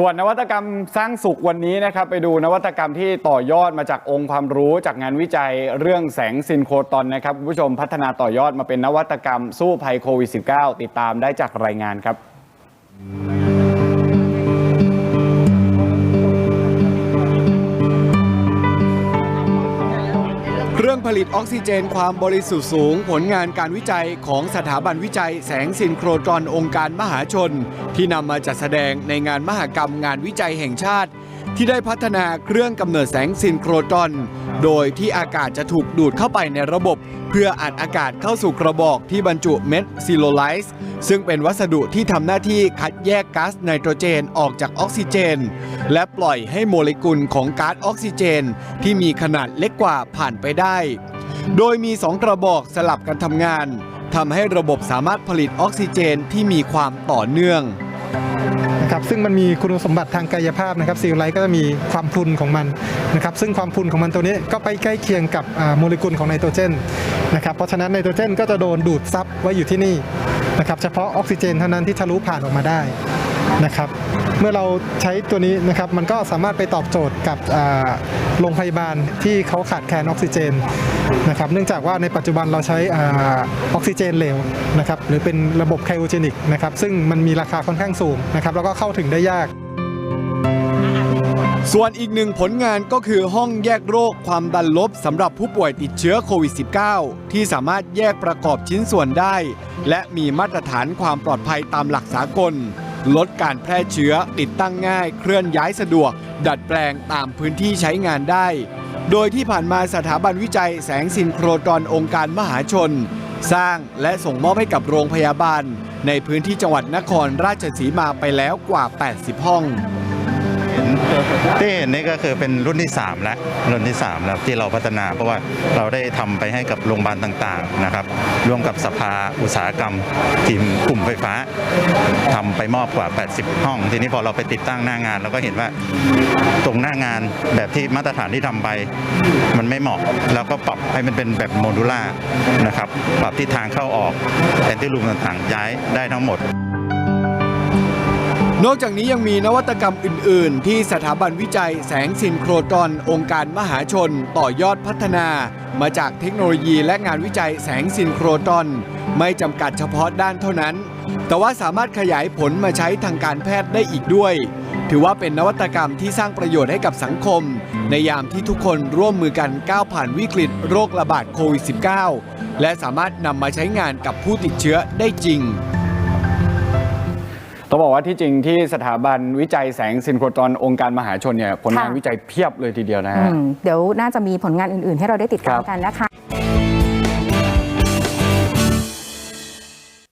ส่วนนวัตกรรมสร้างสุขวันนี้นะครับไปดูนวัตกรรมที่ต่อยอดมาจากองค์ความรู้จากงานวิจัยเรื่องแสงซินโครตอนนะครับคุณผู้ชมพัฒนาต่อยอดมาเป็นนวัตกรรมสู้ภัยโควิด -19 ติดตามได้จากรายงานครับ รื่องผลิตออกซิเจนความบริสุทธิ์สูง ผลงานการวิจัยของสถาบันวิจัยแสงซินโครตรอนองค์การมหาชน ที่นำมาจัดแสดงในงานมหกรรมงานวิจัยแห่งชาติ ที่ได้พัฒนาเครื่องกำเนิดแสงซินโครตรอน โดยที่อากาศจะถูกดูดเข้าไปในระบบ เพื่ออัดอากาศเข้าสู่กระบอกที่บรรจุเม็ดซิโลไลซ์ซึ่งเป็นวัสดุที่ทำหน้าที่คัดแยกก๊าซไนโตรเจนออกจากออกซิเจน และปล่อยให้โมเลกุลของก๊าซออกซิเจน ที่มีขนาดเล็กกว่าผ่านไปได้ โดยมี 2 กระบอกสลับกันทำงานทำให้ระบบสามารถผลิตออกซิเจนที่มีความต่อเนื่องนะครับซึ่งมันมีคุณสมบัติทางกายภาพนะครับซีลไลท์ก็จะมีความพรุนของมันนะครับซึ่งความพรุนของมันตัวนี้ก็ไปใกล้เคียงกับโมเลกุลของไนโตรเจนนะครับเพราะฉะนั้นไนโตรเจนก็จะโดนดูดซับไว้อยู่ที่นี่นะครับเฉพาะออกซิเจนเท่านั้นที่ทะลุผ่านออกมาได้นะครับ เมื่อเราใช้ตัวนี้นะครับมันก็สามารถไปตอบโจทย์กับโรงพยาบาลที่เขาขาดแคลนออกซิเจนนะครับเนื่องจากว่าในปัจจุบันเราใช้อออกซิเจนเหลวนะครับหรือเป็นระบบไคโอเจนิกนะครับซึ่งมันมีราคาค่อนข้างสูงนะครับแล้วก็เข้าถึงได้ยาก ส่วนอีกหนึ่งผลงานก็คือห้องแยกโรคความดันลบสำหรับผู้ป่วยติดเชื้อโควิด -19 ที่สามารถแยกประกอบชิ้นส่วนได้ และมีมาตรฐานความปลอดภัยตามหลักสากล ลดการแพร่เชื้อติดตั้งง่าย เคลื่อนย้ายสะดวก ดัดแปลงตามพื้นที่ใช้งานได้ โดยที่ผ่านมาสถาบันวิจัยแสงซินโครตรอนองค์การมหาชน สร้างและส่งมอบให้กับโรงพยาบาล ในพื้นที่จังหวัดนครราชสีมาไปแล้วกว่า 80 ห้อง ที่เห็นนี่ก็คือเป็นรุ่นที่3แล้วรุ่นที่3แล้วที่เราพัฒนา เพราะว่าเราได้ทำไปให้กับโรงพยาบาลต่างๆนะครับ ร่วมกับสภาอุตสาหกรรมทีมกลุ่มไฟฟ้าทำไปมอบกว่า 80 ห้อง ทีนี้พอเราไปติดตั้งหน้างานเราก็เห็นว่าตรงหน้างานแบบที่มาตรฐานที่ทำไป มันไม่เหมาะเราก็ปรับให้มันเป็นแบบโมดูล่านะครับปรับทิศทางเข้าออกแทนที่รูมต่างๆย้ายได้ทั้งหมด นอกจากนี้ยังมีนวัตกรรมอื่น ๆ ที่สถาบันวิจัยแสงซินโครตรอนองค์การมหาชนต่อยอดพัฒนา มาจากเทคโนโลยีและงานวิจัยแสงซินโครตรอน ไม่จำกัดเฉพาะด้านเท่านั้น แต่ว่าสามารถขยายผลมาใช้ทางการแพทย์ได้อีกด้วย ถือว่าเป็นนวัตกรรมที่สร้างประโยชน์ให้กับสังคม ในยามที่ทุกคนร่วมมือกันก้าวผ่านวิกฤตโรคระบาดโควิด -19 และสามารถนำมาใช้งานกับผู้ติดเชื้อได้จริง ต้องบอกว่าที่จริงที่สถาบันวิจัยแสงซินโครตอนองค์การมหาชนเนี่ยผลงานค่ะวิจัยเพียบเลยทีเดียวนะอืฮะมเดี๋ยวน่าจะมีผลงานอื่นๆ ให้เราได้ติดตามครับกันนะคะ